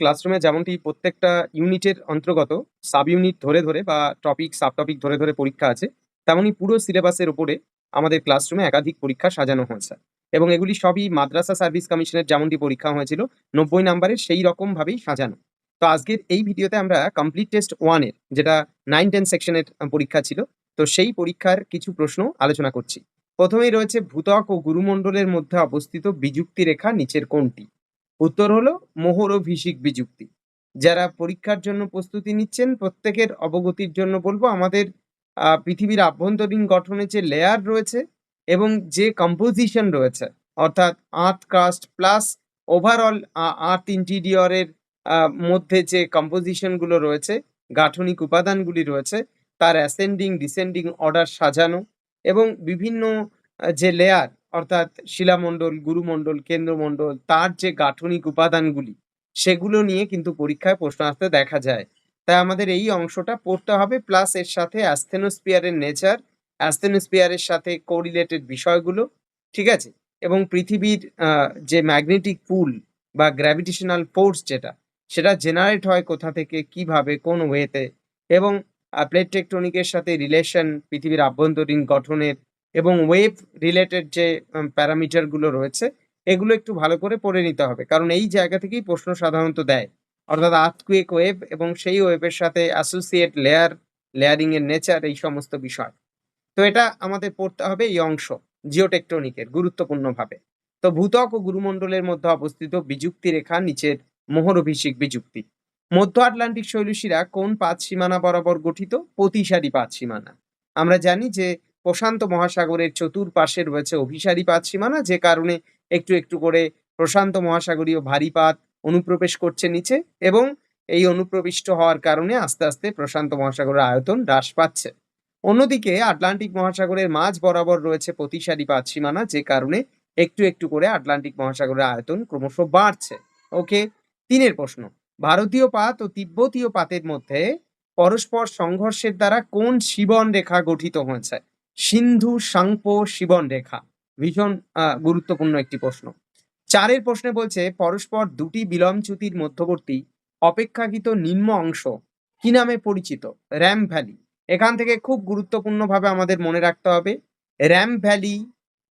ক্লাসরুমে যেমনটি প্রত্যেকটা ইউনিটের অন্তর্গত সাব ইউনিট ধরে ধরে বা টপিক সাব টপিক ধরে ধরে পরীক্ষা আছে তেমনি পুরো সিলেবাসের উপরে আমাদের ক্লাসরুমে একাধিক পরীক্ষা সাজানো হয়েছে এবং এগুলি সবই মাদ্রাসা সার্ভিস কমিশনের যেমনটি পরীক্ষা হয়েছিল, নব্বই নাম্বারের সেই রকম ভাবেই সাজানো। তো আজকের এই ভিডিওতে আমরা কমপ্লিট টেস্ট ওয়ানের যেটা নাইন টেন সেকশনের পরীক্ষা ছিল, তো সেই পরীক্ষার কিছু প্রশ্ন আলোচনা করছি। প্রথমেই রয়েছে ভূতক ও গুরুমণ্ডলের মধ্যে অবস্থিত বিযুক্তি রেখা নিচের কোনটি? উত্তর হলো মোহর ও ভিষিক বিযুক্তি। যারা পরীক্ষার জন্য প্রস্তুতি নিচ্ছেন, প্রত্যেকের অবগতির জন্য বলব, আমাদের পৃথিবীর আভ্যন্তরীণ গঠনে যে লেয়ার রয়েছে এবং যে কম্পোজিশন রয়েছে, অর্থাৎ earth crust plus overall earth ইন্টিরিয়রের মধ্যে যে কম্পোজিশনগুলো রয়েছে, গাঠনিক উপাদানগুলি রয়েছে, তার অ্যাসেন্ডিং ডিসেন্ডিং অর্ডার সাজানো এবং বিভিন্ন যে লেয়ার অর্থাৎ শিলামণ্ডল, গুরুমণ্ডল, কেন্দ্রমণ্ডল, তার যে গাঠনিক উপাদানগুলি, সেগুলো নিয়ে কিন্তু পরীক্ষায় প্রশ্ন আসতে দেখা যায়। তাই আমাদের এই অংশটা পড়তে হবে প্লাস এর সাথে অ্যাস্থেনোস্পিয়ারের নেচার অ্যাস্থেনোস্পিয়ারের সাথে কোরিলেটেড বিষয়গুলো, ঠিক আছে? এবং পৃথিবীর যে ম্যাগনেটিক পুল বা গ্র্যাভিটেশনাল ফোর্স যেটা, সেটা জেনারেট হয় কোথা থেকে, কীভাবে, কোন ওয়েতে এবং প্লেট টেকটনিকের সাথে রিলেশন পৃথিবীর আভ্যন্তরীণ গঠনের এবং ওয়েভ রিলেটেড যে প্যারামিটারগুলো রয়েছে, এগুলো একটু ভালো করে পড়ে নিতে হবে। কারণ এই জায়গা থেকেই প্রশ্ন সাধারণত দেয়। অর্থাৎ আর্থকুয়েক ওয়েভ এবং সেই ওয়েভের সাথে অ্যাসোসিয়েট লেয়ার লেয়ারিং এর নেচার এই সমস্ত বিষয়। তো এটা আমাদের পড়তে হবে এই অংশ জিওটেকটনিকের গুরুত্বপূর্ণভাবে। তো ভূতক ও গুরুমণ্ডলের মধ্যে অবস্থিত বিযুক্তি রেখা নিচের মোহরভিষিক বিযুক্তি। মধ্য আটলান্টিক শৈলশিরা কোন পাঁচ সীমানা বরাবর গঠিত? প্রতিসারী পাঁচ সীমানা। আমরা জানি যে প্রশান্ত মহাসাগরের চতুর্পাশে রয়েছে অভিসারী পাত সীমানা, যে কারণে একটু একটু করে প্রশান্ত মহাসাগরীয় ভারী পাত অনুপ্রবেশ করছে নিচে এবং এই অনুপ্রবিষ্ট হওয়ার কারণে আস্তে আস্তে প্রশান্ত মহাসাগরের আয়তন হ্রাস পাচ্ছে। অন্যদিকে আটলান্টিক মহাসাগরের মাঝ বরাবর রয়েছে প্রতিসারী পাত সীমানা, যে কারণে একটু একটু করে আটলান্টিক মহাসাগরের আয়তন ক্রমশ বাড়ছে। ওকে, তিনের প্রশ্ন, ভারতীয় পাত ও তিব্বতীয় পাতের মধ্যে পরস্পর সংঘর্ষের দ্বারা কোন শিবন রেখা গঠিত হয়েছে? সিন্ধু সাংপ শিবন রেখা। ভীষণ গুরুত্বপূর্ণ একটি প্রশ্ন। চারের প্রশ্নে বলছে, পরস্পর দুটি বিলম্বচ্যুতির মধ্যবর্তী, অপেক্ষাকৃত নিম্ন অংশ কি নামে পরিচিত? Ramp valley. এখান থেকে খুব গুরুত্বপূর্ণভাবে আমাদের মনে রাখতে হবে, ramp valley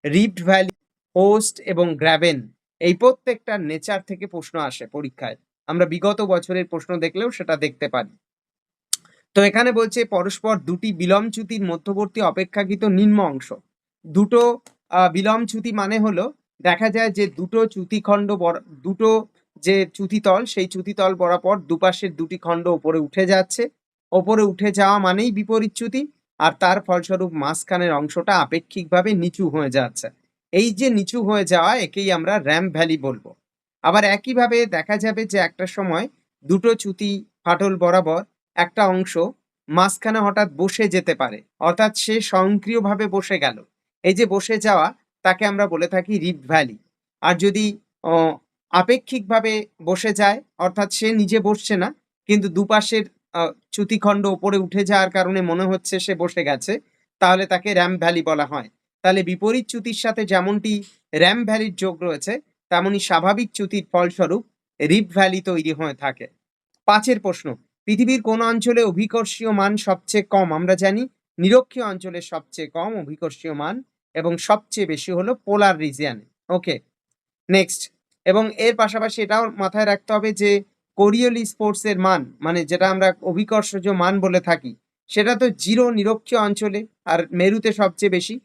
rift valley, horst এবং গ্র্যাভেন এই প্রত্যেকটা নেচার থেকে প্রশ্ন আসে পরীক্ষায়। আমরা বিগত বছরের প্রশ্ন দেখলেও সেটা দেখতে পারি। তো এখানে বলছে পরস্পর দুটি বিলম্বচ্যুতির মধ্যবর্তী অপেক্ষাকৃত নিম্ন অংশ। দুটো বিলম্বচ্যুতি মানে হলো, দেখা যায় যে দুটো চ্যুতিখণ্ড দুটো যে চ্যুতিতল, সেই চ্যুতিতল বরাবর দুপাশের দুটি খণ্ড ওপরে উঠে যাচ্ছে। ওপরে উঠে যাওয়া মানেই বিপরীত চ্যুতি, আর তার ফলস্বরূপ মাঝখানের অংশটা আপেক্ষিকভাবে নিচু হয়ে যাচ্ছে। এই যে নিচু হয়ে যাওয়া, একেই আমরা র্যাম ভ্যালি বলব। আবার একইভাবে দেখা যাবে যে একটা সময় দুটো চ্যুতি ফাটল বরাবর একটা অংশ মাঝখানে হঠাৎ বসে যেতে পারে, অর্থাৎ সে স্বয়ংক্রিয়ভাবে বসে গেল। এই যে বসে যাওয়া, তাকে আমরা বলে থাকি রিপ ভ্যালি। আর যদি আপেক্ষিকভাবে বসে যায়, অর্থাৎ সে নিজে বসছে না, কিন্তু দুপাশের চ্যুতিখণ্ড ওপরে উঠে যাওয়ার কারণে মনে হচ্ছে সে বসে গেছে, তাহলে তাকে র্যাম ভ্যালি বলা হয়। তাহলে বিপরীত চ্যুতির সাথে যেমনটি র্যাম ভ্যালির যোগ রয়েছে তেমনি স্বাভাবিক চ্যুতির ফলস্বরূপ রিপ ভ্যালি তৈরি হয়ে থাকে। পাঁচের প্রশ্ন পৃথিবীর কোন অঞ্চলে অভিকর্ষীয় মান সবচেয়ে কম? আমরা জানি নিরক্ষীয় অঞ্চলে সবচেয়ে কম, অভিকর্ষীয় মান, এবং সবচেয়ে বেশি হলো পোলার রিজিয়ানে। ওকে, নেক্সট। এবং এর পাশাপাশি এটাও মাথায় রাখতে হবে যে কোরিওলি স্পোর্টস এর মান মানে যেটা আমরা অভিকর্ষজ মান বলে থাকি, সেটা তো জিরো নিরক্ষীয় অঞ্চলে আর মেরুতে সবচেয়ে বেশি।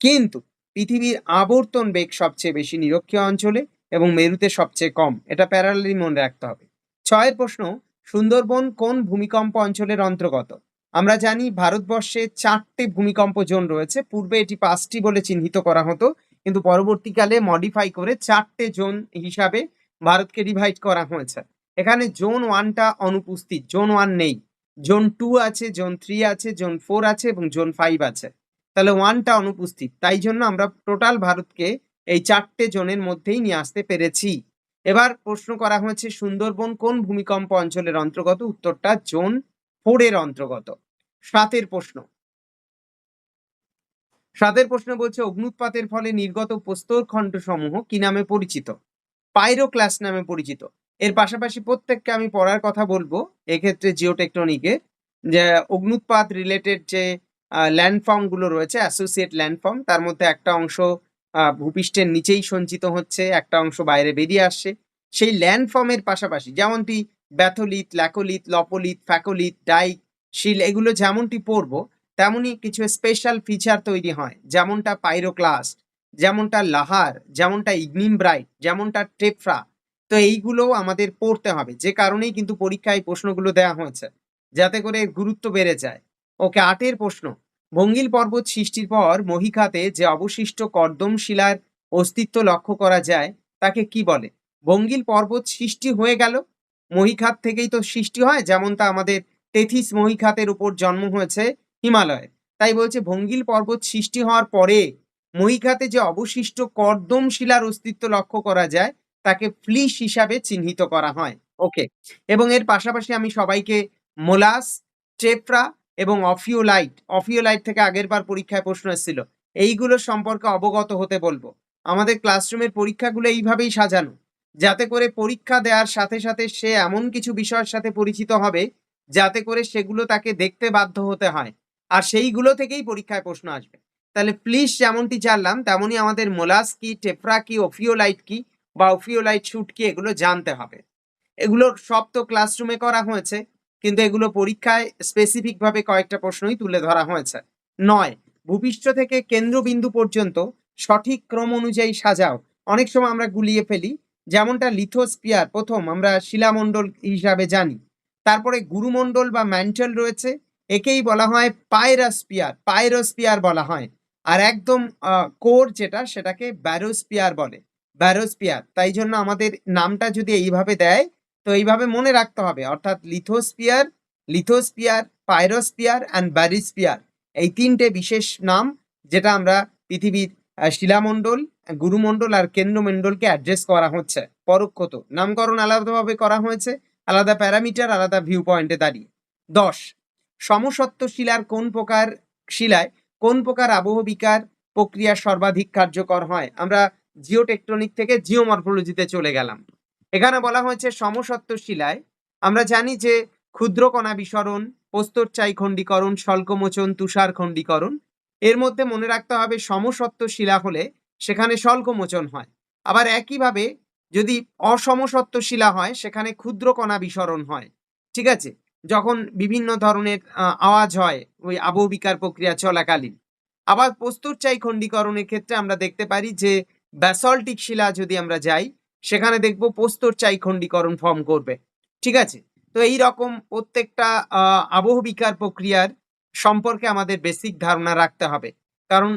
কিন্তু পৃথিবীর আবর্তন বেগ সবচেয়ে বেশি নিরক্ষীয় অঞ্চলে এবং মেরুতে সবচেয়ে কম। এটা প্যারালালি মনে রাখতে হবে। ছয়ের প্রশ্ন সুন্দরবন কোন ভূমিকম্প অঞ্চলের অন্তর্গত? আমরা জানি ভারতবর্ষে চারটে ভূমিকম্প জোন রয়েছে। পূর্বে এটি পাঁচটি বলে চিহ্নিত করা হতো, কিন্তু পরবর্তীকালে মডিফাই করে চারটে জোন হিসাবে ভারতকে ডিভাইড করা হয়েছে। এখানে জোন ওয়ানটা অনুপস্থিত, জোন ওয়ান নেই। জোন টু আছে, জোন থ্রি আছে, জোন ফোর আছে এবং জোন ফাইভ আছে। তাহলে ওয়ানটা অনুপস্থিত, তাই জন্য আমরা টোটাল ভারতকে এই চারটে জোনের মধ্যেই নিয়ে আসতে পেরেছি। এবার প্রশ্ন করা হয়েছে, সুন্দরবন কোন ভূমিকম্প অঞ্চলের অন্তর্গত? উত্তরটা জোন ফোর এর অন্তর্গত। সাতের প্রশ্ন। সাতের প্রশ্ন বলছে, অগ্নুৎপাতের ফলে নির্গত প্রস্তর খণ্ড সমূহ কি নামে পরিচিত? পাইরোক্লাস নামে পরিচিত। এর পাশাপাশি প্রত্যেককে আমি পড়ার কথা বলব। এক্ষেত্রে জিওটেকটনিকে যে অগ্নুৎপাত রিলেটেড যে ল্যান্ডফর্মগুলো রয়েছে অ্যাসোসিয়েট ল্যান্ডফর্ম তার মধ্যে একটা অংশ ভূপৃষ্ঠের নিচেই সঞ্চিত হচ্ছে একটা অংশ বাইরে বেরিয়ে আসছে। সেই ল্যান্ডফর্মের পাশাপাশি যেমনটি ব্যাথলিথ, ল্যাকোলিথ, লপোলিথ, ফ্যাকোলিথ, ডাইক, শিল এগুলো যেমনটি পড়ব তেমনই কিছু স্পেশাল ফিচার তৈরি হয়। যেমনটা পাইরোক্লাস্ট, যেমনটা লাহার, যেমনটা ইগনিম ব্রাইট যেমনটা টেফ্রা তো এইগুলোও আমাদের পড়তে হবে। যে কারণেই কিন্তু পরীক্ষায় প্রশ্নগুলো দেওয়া হয়েছে, যাতে করে গুরুত্ব বেড়ে যায়। ওকে, আটের প্রশ্ন। ভঙ্গিল পর্বত সৃষ্টির পর মহিখাতে যে অবশিষ্ট কর্দম শিলার অস্তিত্ব লক্ষ্য করা যায়, তাকে কি বলে? ভঙ্গিল পর্বত সৃষ্টি হয়ে গেল? মহিখাত থেকেই তো সৃষ্টি হয় যেমনটা আমাদের তেথিস মহিখাতের উপর জন্ম হয়েছে হিমালয়ে। তাই বলছে ভঙ্গিল পর্বত সৃষ্টি হওয়ার পরে মহিখাতে যে অবশিষ্ট কর্দম শিলার অস্তিত্ব লক্ষ্য করা যায়, তাকে ফ্লিশ হিসাবে চিহ্নিত করা হয়। ওকে। এবং এর পাশাপাশি আমি সবাইকে মোলাস ট্রেপ্রা এবং অফিওলাইট অফিওলাইট থেকে আগেরবার পরীক্ষায় প্রশ্ন এসেছিল। এইগুলো সম্পর্কে অবগত হতে বলব। আমাদের ক্লাসরুমের পরীক্ষাগুলো এইভাবেই সাজানো। যাতে করে পরীক্ষা দেওয়ার সাথে সাথে সে এমন কিছু বিষয়ের সাথে পরিচিত হবে, যাতে করে সেগুলো তাকে দেখতে বাধ্য হতে হয়। আর সেইগুলো থেকেই পরীক্ষায় প্রশ্ন আসবে। তাহলে প্লিজ যেমনটি জানলাম, তেমনই আমাদের মোলাস কি টেফ্রা কি অফিওলাইট কি, বা অফিওলাইট শুট কি, এগুলো জানতে হবে। এগুলোর সব তো ক্লাসরুমে করা হয়েছে। কিন্তু এগুলো পরীক্ষায় স্পেসিফিক ভাবে কয়েকটা প্রশ্নই তুলে ধরা হয়েছে। নয়, ভূপৃষ্ঠ থেকে কেন্দ্রবিন্দু পর্যন্ত সঠিক ক্রম অনুযায়ী সাজাও। অনেক সময় আমরা গুলিয়ে ফেলি, যেমনটা লিথোস্পিয়ার প্রথম আমরা শিলামণ্ডল হিসাবে জানি। তারপরে গুরুমণ্ডল বা ম্যান্টেল রয়েছে, একেই বলা হয় পায়রাস্পিয়ার পায়রোস্পিয়ার বলা হয়। আর একদম কোর যেটা, সেটাকে ব্যারোস্পিয়ার বলে। ব্যারোস্পিয়ার তাই জন্য আমাদের নামটা যদি এইভাবে দেয় তো এইভাবে মনে রাখতে হবে। অর্থাৎ লিথোস্পিয়ার লিথোস্পিয়ার পাইরোস্পিয়ার অ্যান্ড ব্যারিস্পিয়ার এই তিনটে বিশেষ নাম যেটা আমরা পৃথিবীর শিলামণ্ডল, গুরুমণ্ডল আর কেন্দ্রমণ্ডলকে অ্যাড্রেস করা হচ্ছে। পরোক্ষত নামকরণ আলাদাভাবে করা হয়েছে, আলাদা প্যারামিটার, আলাদা ভিউ পয়েন্টে দাঁড়িয়ে। দশ, সমসত্ব শিলার কোন প্রকার শিলায় কোন প্রকার আবহবিকার প্রক্রিয়া সর্বাধিক কার্যকর হয়? আমরা জিওটেকটনিক থেকে জিওমরফোলজিতে চলে গেলাম। এখানে বলা হয়েছে সমসত্ব শিলায় আমরা জানি যে ক্ষুদ্র কণা বিসরণ প্রস্তরচাই খণ্ডীকরণ, স্বল্পমোচন তুষার খণ্ডীকরণ। এর মধ্যে মনে রাখতে হবে সমসত্ব শিলা হলে সেখানে স্বল্পমোচন হয়। আবার একইভাবে যদি অসমসত্ব শিলা হয়, সেখানে ক্ষুদ্র কণা বিসরণ হয়। ঠিক আছে? যখন বিভিন্ন ধরনের আওয়াজ হয়, ওই আবহবিকার প্রক্রিয়া চলাকালীন। আবার প্রস্তরচাই খণ্ডীকরণের ক্ষেত্রে আমরা দেখতে পারি যে ব্যাসল্টিক শিলা যদি আমরা যাই সেখানে দেখব প্রস্তরচাই খণ্ডীকরণ ফর্ম করবে। ঠিক আছে? তো এই রকম প্রত্যেকটা আবহবিকার প্রক্রিয়ার সম্পর্কে আমাদের বেসিক ধারণা রাখতে হবে। কারণ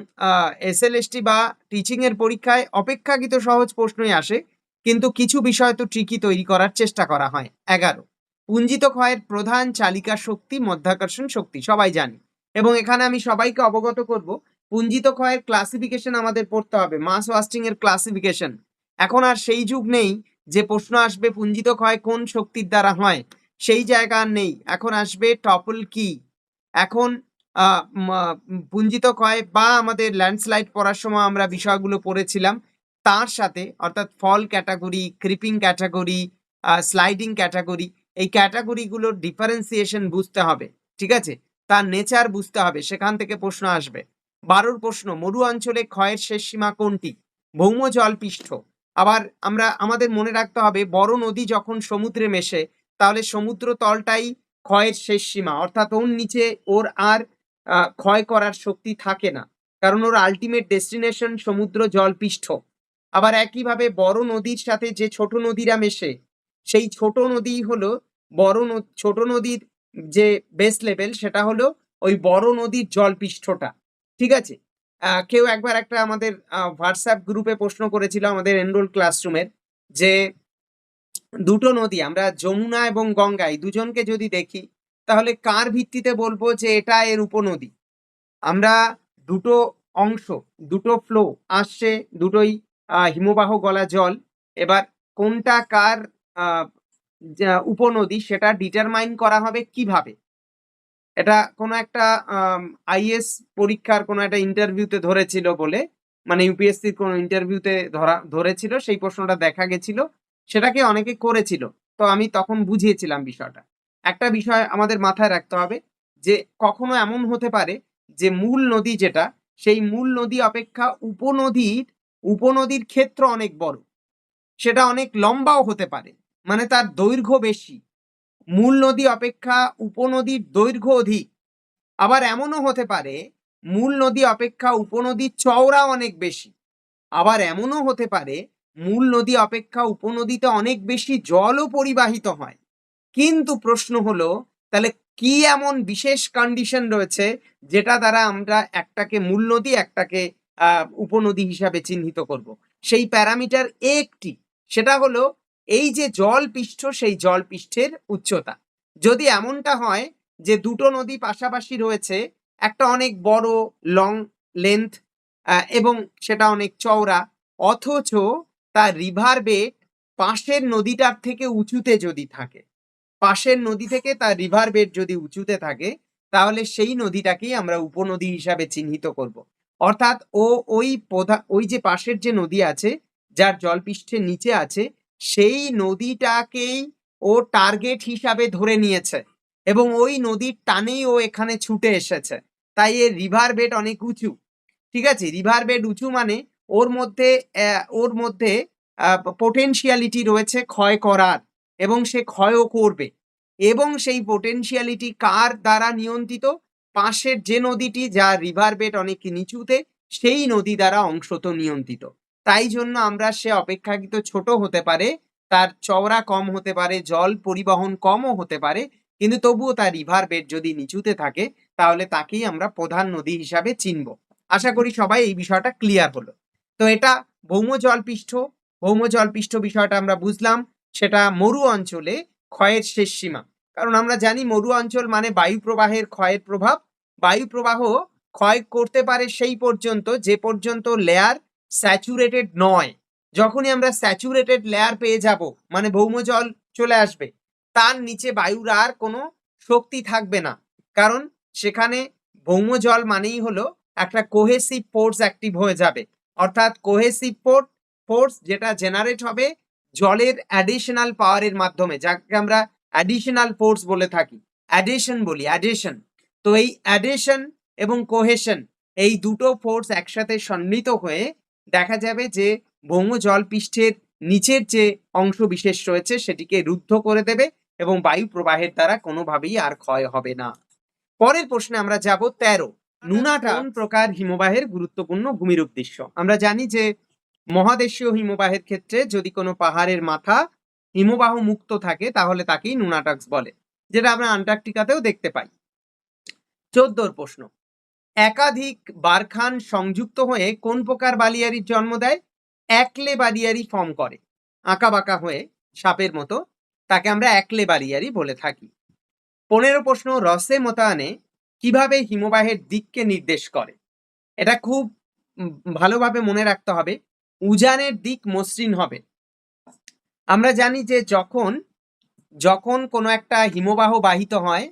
এসএলএসটি বা টিচিং এর পরীক্ষায় অপেক্ষাকৃত সহজ প্রশ্নই আসে, কিন্তু কিছু বিষয় তো ট্রিকি তৈরি করার চেষ্টা করা হয়। এগারো। পুঞ্জিত ক্ষয়ের প্রধান চালিকা শক্তি মধ্যাকর্ষণ শক্তি, সবাই জানি। এবং এখানে আমি সবাইকে অবগত করব, পুঞ্জিত ক্ষয়ের ক্লাসিফিকেশন আমাদের পড়তে হবে মাস ওয়াস্টিং এর ক্লাসিফিকেশন এখন আর সেই যুগ নেই যে প্রশ্ন আসবে পুঞ্জিত ক্ষয় কোন শক্তির দ্বারা হয়। সেই জায়গা আর নেই। এখন আসবে টপল কি? এখন পুঞ্জিত ক্ষয় বা আমাদের ল্যান্ডস্লাইড পড়ার সময় আমরা বিষয়গুলো পড়েছিলাম, তার সাথে, অর্থাৎ fall category, creeping category sliding category, এই ক্যাটাগরিগুলোর ডিফারেন্সিয়েশন বুঝতে হবে, ঠিক আছে? তার নেচার বুঝতে হবে, সেখান থেকে প্রশ্ন আসবে। বারোর প্রশ্ন, মরু অঞ্চলে ক্ষয়ের শেষ সীমা কোনটি? ভৌম জল জলপৃষ্ঠ আবার আমরা, আমাদের মনে রাখতে হবে, বড় নদী যখন সমুদ্রে মেশে, তাহলে সমুদ্র তলটাই ক্ষয়ের শেষ সীমা। অর্থাৎ ওর নিচে ওর আর ক্ষয় করার শক্তি থাকে না। কারণ ওর আলটিমেট ডেস্টিনেশন সমুদ্র জলপৃষ্ঠ। আবার একইভাবে বড় নদীর সাথে যে ছোট নদীরা মেশে, সেই ছোট নদী হলো বড় ছোট নদীর যে বেস লেভেল সেটা হলো ওই বড় নদীর জলপৃষ্ঠটা। ঠিক আছে? কেউ একবার একটা আমাদের হোয়াটসঅ্যাপ গ্রুপে প্রশ্ন করেছিল আমাদের এনরোল ক্লাসরুমের যে দুটো নদী, আমরা যমুনা এবং গঙ্গা এই দুজনকে যদি দেখি, তাহলে কার ভিত্তিতে বলব যে এটা এর উপনদী? আমরা দুটো অংশ, দুটো ফ্লো আসছে, দুটোই হিমবাহ গলা জল, এবার কোনটা কার উপনদী সেটা ডিটারমাইন করা হবে কীভাবে? এটা কোনো একটা আইএস পরীক্ষার কোনো একটা ইন্টারভিউতে ধরেছিল বলে মানে ইউপিএসসির কোনো ইন্টারভিউতে ধরা, ধরেছিল, সেই প্রশ্নটা দেখা গেছিল, সেটাকে অনেকে করেছিল। তো আমি তখন বুঝিয়েছিলাম বিষয়টা। একটা বিষয় আমাদের মাথায় রাখতে হবে যে, কখনো এমন হতে পারে যে, মূল নদী যেটা, সেই মূল নদী অপেক্ষা উপনদীর উপনদীর ক্ষেত্র অনেক বড়। সেটা অনেক লম্বাও হতে পারে মানে তার দৈর্ঘ্য বেশি। মূল নদী অপেক্ষা উপনদীর দৈর্ঘ্য অধিক। আবার এমনও হতে পারে মূল নদী অপেক্ষা উপনদীর চওড়া অনেক বেশি। আবার এমনও হতে পারে মূল নদী অপেক্ষা উপনদীতে অনেক বেশি জলও পরিবাহিত হয়। কিন্তু প্রশ্ন হলো, তাহলে কি এমন বিশেষ কন্ডিশন রয়েছে যেটা দ্বারা আমরা একটাকে মূল নদী একটাকে উপনদী হিসাবে চিহ্নিত করব? সেই প্যারামিটার একটি। সেটা হলো এই যে জল পৃষ্ঠ, সেই জল পৃষ্ঠের উচ্চতা। যদি এমনটা হয় যে দুটো নদী পাশাপাশি রয়েছে, একটা অনেক বড় লং লেন্থ এবং সেটা অনেক চওড়া, অথচ তার রিভার বেড পাশের নদীটার থেকে উঁচুতে যদি থাকে, পাশের নদী থেকে তার রিভার বেড যদি উঁচুতে থাকে, তাহলে সেই নদীটাকেই আমরা উপনদী হিসাবে চিহ্নিত করব। অর্থাৎ ও ওই প্রধান ওই যে পাশের যে নদী আছে, যার জলপৃষ্ঠের নিচে আছে সেই নদীটাকেই ও টার্গেট হিসাবে ধরে নিয়েছে এবং ওই নদীর টানেই ও এখানে ছুটে এসেছে। তাই এর রিভার বেড অনেক উঁচু, ঠিক আছে? রিভার বেড উঁচু মানে ওর মধ্যে ওর মধ্যে পোটেনশিয়ালিটি রয়েছে ক্ষয় করার এবং সে ক্ষয়ও করবে এবং সেই পোটেনশিয়ালিটি কার দ্বারা নিয়ন্ত্রিত? পাশের যে নদীটি যা রিভার বেড অনেক নিচুতে, সেই নদী দ্বারা অংশত নিয়ন্ত্রিত। তাই জন্য আমরা সে অপেক্ষাকৃত ছোট হতে পারে, তার চওড়া কম হতে পারে, জল পরিবহন কমও হতে পারে, কিন্তু তবুও তার রিভার বেড যদি নিচুতে থাকে, তাহলে তাকেই আমরা প্রধান নদী হিসাবে চিনব। আশা করি সবাই এই বিষয়টা ক্লিয়ার হলো। তো এটা ভৌম জলপৃষ্ঠ ভৌম জলপৃষ্ঠ বিষয়টা আমরা বুঝলাম, সেটা মরু অঞ্চলে ক্ষয়ের শেষ সীমা। কারণ আমরা জানি মরু অঞ্চল মানে বায়ু প্রবাহের ক্ষয়ের প্রভাব। বায়ু প্রবাহ ক্ষয় করতে পারে সেই পর্যন্ত, যে পর্যন্ত লেয়ার স্যাচুরেটেড নয়। যখনই আমরা স্যাচুরেটেড লেয়ার পেয়ে যাব মানে ভৌম জল চলে আসবে, তার নিচে বায়ুর আর কোনো শক্তি থাকবে না। কারণ সেখানে ভৌমজল মানেই হলো একটা কোহেসিভ ফোর্স অ্যাক্টিভ হয়ে যাবে। অর্থাৎ কোহেসিভ ফোর্স ফোর্স যেটা জেনারেট হবে জলের অ্যাডিশনাল পাওয়ারের মাধ্যমে, যাকে আমরা অ্যাডিশনাল ফোর্স বলে থাকি। অ্যাডিশন বলি অ্যাডিশন তো এই অ্যাডিশন এবং কোহেশন এই দুটো ফোর্স একসাথে সন্নিহিত হয়ে দেখা যাবে যে ভৌম জল পৃষ্ঠের নিচের যে অংশ বিশেষ রয়েছে সেটিকে রুদ্ধ করে দেবে এবং বায়ু প্রবাহের দ্বারা কোনোভাবেই আর ক্ষয় হবে না। পরের প্রশ্নে আমরা যাব তেরো। নুনাটা কোন প্রকার হিমবাহের গুরুত্বপূর্ণ ভূমিরূপ দৃশ্য? আমরা জানি যে মহাদেশীয় হিমবাহের ক্ষেত্রে যদি কোনো পাহাড়ের মাথা হিমবাহ মুক্ত থাকে, তাহলে তাকেই নুনাটাক্স বলে, যেটা আমরা আন্টার্কটিকাতেও দেখতে পাই। চোদ্দোর প্রশ্ন। একাধিক বারখান সংযুক্ত হয়ে কোন প্রকার বালিয়ারির জন্ম দেয়? একলে বালিয়ারি ফর্ম করে। আঁকা বাঁকা হয়ে সাপের মতো। তাকে আমরা একলে বালিয়ারি বলে থাকি। পনেরো প্রশ্ন রসে মোতায়নে কীভাবে হিমবাহের দিককে নির্দেশ করে? এটা খুব ভালোভাবে মনে রাখতে হবে। উজানের দিক মসৃণ হবে। আমরা জানি যে যখন যখন কোনো একটা হিমবাহ বাহিত হয়,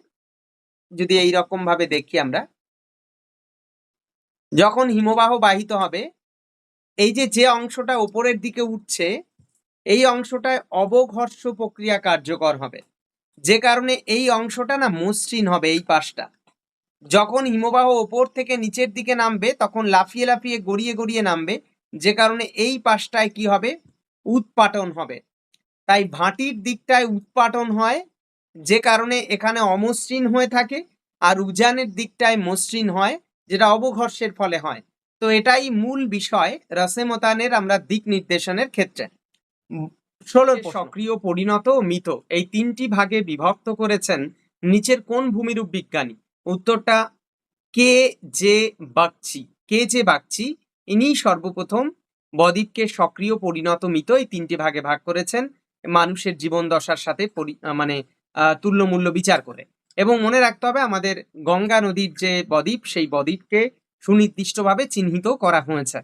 যদি এই ভাবে দেখি আমরা যখন হিমবাহ বাহিত হবে, এই যে যে অংশটা ওপরের দিকে উঠছে, এই অংশটায় অবঘর্ষ প্রক্রিয়া কার্যকর হবে। যে কারণে এই অংশটা না মসৃণ হবে এই পাশটা। যখন হিমবাহ ওপর থেকে নিচের দিকে নামবে, তখন লাফিয়ে লাফিয়ে গড়িয়ে গড়িয়ে নামবে। যে কারণে এই পাশটায় কি হবে? উৎপাটন হবে। তাই ভাটির দিকটায় উৎপাটন হয়, যে কারণে এখানে অমসৃণ হয়ে থাকে, আর উজানের দিকটায় মসৃণ হয়। যেটা অবঘর্ষের ফলে হয়। তো এটাই মূল বিষয় রসেমতানের আমরা দিক নির্দেশনের ক্ষেত্রে। ষোলো সক্রিয় পরিণত ও মৃত এই তিনটি ভাগে বিভক্ত করেছেন নিচের কোন ভূমিরূপ বিজ্ঞানী? উত্তরটা কে যে বাগচি। কে যে বাগচি? ইনি সর্বপ্রথম বদ্বীপকে সক্রিয় পরিণত মৃত এই তিনটি ভাগে ভাগ করেছেন। মানুষের জীবন দশার সাথে মানে আহ, তুল্যমূল্য বিচার করে। এবং মনে রাখতে হবে আমাদের গঙ্গা নদীর যে বদ্বীপ, সেই বদ্বীপকে সুনির্দিষ্টভাবে চিহ্নিত করা হয়েছে।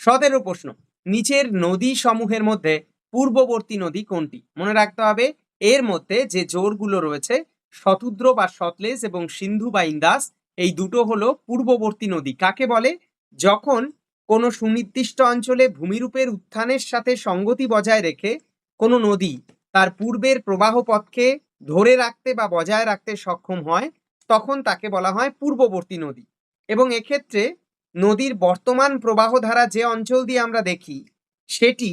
সতেরো প্রশ্ন, নিচের নদী সমূহের মধ্যে পূর্ববর্তী নদী কোনটি? মনে রাখতে হবে এর মধ্যে যে জোরগুলো রয়েছে, শতুদ্র বা সতলেজ এবং সিন্ধু বা ইন্দাস, এই দুটো হলো পূর্ববর্তী নদী। কাকে বলে? যখন কোনো সুনির্দিষ্ট অঞ্চলে ভূমিরূপের উত্থানের সাথে সঙ্গতি বজায় রেখে কোনো নদী তার পূর্বের প্রবাহ পথকে ধরে রাখতে বা বজায় রাখতে সক্ষম হয়, তখন তাকে বলা হয় পূর্ববর্তী নদী। এবং এক্ষেত্রে নদীর বর্তমান প্রবাহ ধারা যে অঞ্চল দিয়ে আমরা দেখি, সেটি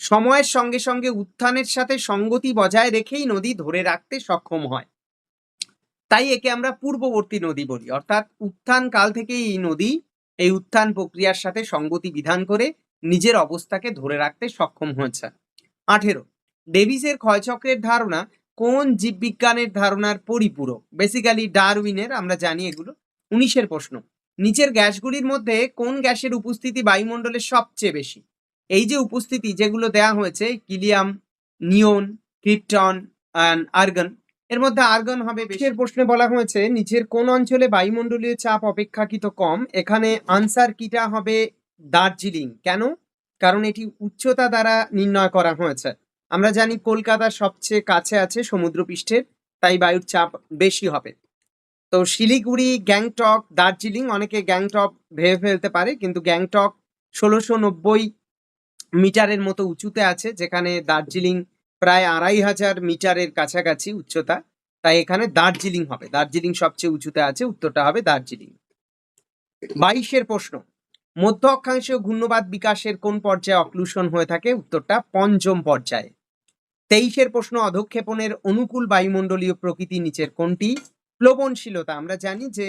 সময়ের সঙ্গে সঙ্গে উত্থানের সাথে সঙ্গতি বজায় রেখেই নদী ধরে রাখতে সক্ষম হয়। তাই একে আমরা পূর্ববর্তী নদী বলি। অর্থাৎ উত্থান কাল থেকেই এই নদী এই উত্থান প্রক্রিয়ার সাথে সঙ্গতি বিধান করে নিজের অবস্থাকে ধরে রাখতে সক্ষম হয়েছে। আঠেরো, ডেভিসের ক্ষয়চক্রের ধারণা কোন জীববিজ্ঞানের ধারণার পরিপূরক? বেসিক্যালি ডারউইনের, আমরা জানি এগুলো। উনিশের প্রশ্ন, নিচের গ্যাসগুলির মধ্যে কোন গ্যাসের উপস্থিতি বায়ুমণ্ডলে সবচেয়ে বেশি? এই যে উপস্থিতি যেগুলো দেয়া হয়েছে helium neon, krypton and argon, এর মধ্যে আর্গন হবে বেশের প্রশ্নে বলা হয়েছে, নিচের কোন অঞ্চলে বায়ুমণ্ডলীয় চাপ অপেক্ষাকৃত কম? এখানে আনসার কিটা হবে দার্জিলিং। কেন? কারণ এটি উচ্চতা দ্বারা নির্ণয় করা হয়েছে। আমরা জানি কলকাতা সবচেয়ে কাছে আছে সমুদ্রপৃষ্ঠের, তাই বায়ুর চাপ বেশি হবে। তো শিলিগুড়ি, গ্যাংটক, দার্জিলিং অনেকে গ্যাংটক ভেবে ফেলতে পারে, কিন্তু গ্যাংটক ষোলোশো নব্বই মিটারের মতো উঁচুতে আছে, যেখানে দার্জিলিং প্রায় আড়াই হাজার মিটারের কাছাকাছি উচ্চতা। তাই এখানে দার্জিলিং হবে। দার্জিলিং সবচেয়ে উঁচুতে আছে, উত্তরটা হবে দার্জিলিং। বাইশের প্রশ্ন, মধ্য অক্ষাংশীয় ঘূর্ণবাদ বিকাশের কোন পর্যায়ে অক্লুশন হয়ে থাকে? উত্তরটা পঞ্চম পর্যায়ে। তেইশের প্রশ্ন, অধক্ষেপণের অনুকূল বায়ুমণ্ডলীয় প্রকৃতি নিচের কোনটি? প্লবনশীলতা। আমরা জানি যে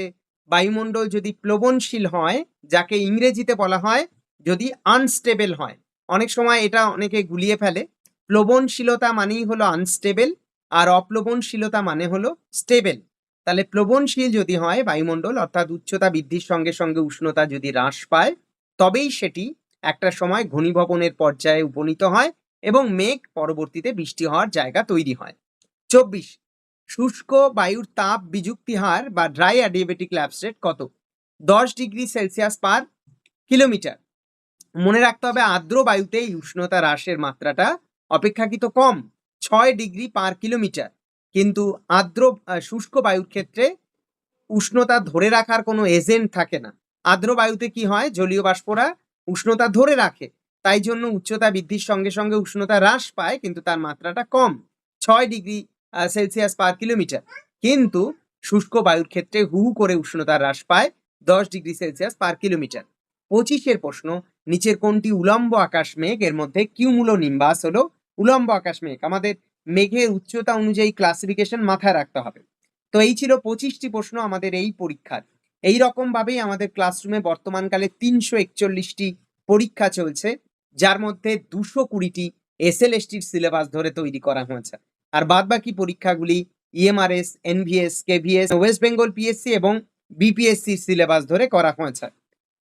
বায়ুমণ্ডল যদি প্লবনশীল হয়, যাকে ইংরেজিতে বলা হয় যদি আনস্টেবল হয়, অনেক সময় এটা অনেকে গুলিয়ে ফেলে। প্লবনশীলতা মানেই হলো আনস্টেবল, আর অপ্লবনশীলতা মানে হলো স্টেবল। তাহলে প্লবনশীল যদি হয় বায়ুমণ্ডল, অর্থাৎ উচ্চতা বৃদ্ধির সঙ্গে সঙ্গে উষ্ণতা যদি হ্রাস পায়, তবেই সেটি একটা সময় ঘনীভবনের পর্যায়ে উপনীত হয় এবং মেঘ পরবর্তীতে বৃষ্টি হওয়ার জায়গা তৈরি হয়। চব্বিশ, শুষ্ক বায়ুর তাপ বিযুক্তি হার বা ড্রাই অ্যাডিয়েবেটিক ল্যাবস্টেট কত? দশ ডিগ্রি সেলসিয়াস পার কিলোমিটার। মনে রাখতে হবে আর্দ্র বায়ুতে এই উষ্ণতা হ্রাসের মাত্রাটা অপেক্ষাকৃত কম, ছয় ডিগ্রি পার কিলোমিটার। কিন্তু আর্দ্র শুষ্ক বায়ুর ক্ষেত্রে উষ্ণতা ধরে রাখার কোনো এজেন্ট থাকে না। আর্দ্র বায়ুতে কি হয়? জলীয় বাষ্পরা উষ্ণতা ধরে রাখে। তাই জন্য উচ্চতা বৃদ্ধির সঙ্গে সঙ্গে উষ্ণতা হ্রাস পায়, কিন্তু তার মাত্রাটা কম, ছয় ডিগ্রি সেলসিয়াস পার কিলোমিটার। কিন্তু শুষ্ক বায়ুর ক্ষেত্রে হু করে উষ্ণতা হ্রাস পায়, দশ ডিগ্রি সেলসিয়াস পার কিলোমিটার। পঁচিশের প্রশ্ন, নিচের কোনটি উলম্ব আকাশ মেঘ? এর মধ্যে কিউমুলো নিম্বাস হলো উলম্ব আকাশ মেঘ। আমাদের মেঘের উচ্চতা অনুযায়ী ক্লাসিফিকেশন মাথায় রাখতে হবে। তো এই ছিল পঁচিশটি প্রশ্ন আমাদের এই পরীক্ষার। এই রকম ভাবেই আমাদের ক্লাসরুমে বর্তমানকালে তিনশো একচল্লিশটি পরীক্ষা চলছে। যার মধ্যে দুশো কুড়িটি এসএলএসটির সিলেবাস ধরে তৈরি করা হয়েছে। আর বাদবাকি পরীক্ষাগুলি EMRS NVS KVS West Bengal PSC এবং বিপিএসসির সিলেবাস ধরে করা হয়েছে।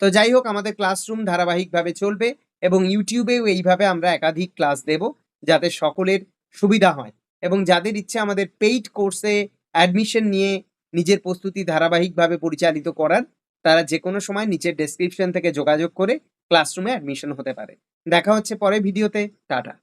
তো যাই হোক, আমাদের ক্লাসরুম ধারাবাহিকভাবে চলবে এবং ইউটিউবেও এইভাবে আমরা একাধিক ক্লাস দেব যাতে সকলের সুবিধা হয় এবং যাদের ইচ্ছে আমাদের পেইড কোর্সে অ্যাডমিশন নিয়ে নিজের প্রস্তুতি ধারাবাহিকভাবে পরিচালিত করার, তারা যে কোনো সময় নিচের ডেসক্রিপশন থেকে যোগাযোগ করে ক্লাসরুমে অ্যাডমিশন হতে পারে। দেখা হচ্ছে পরে ভিডিওতে টাটা।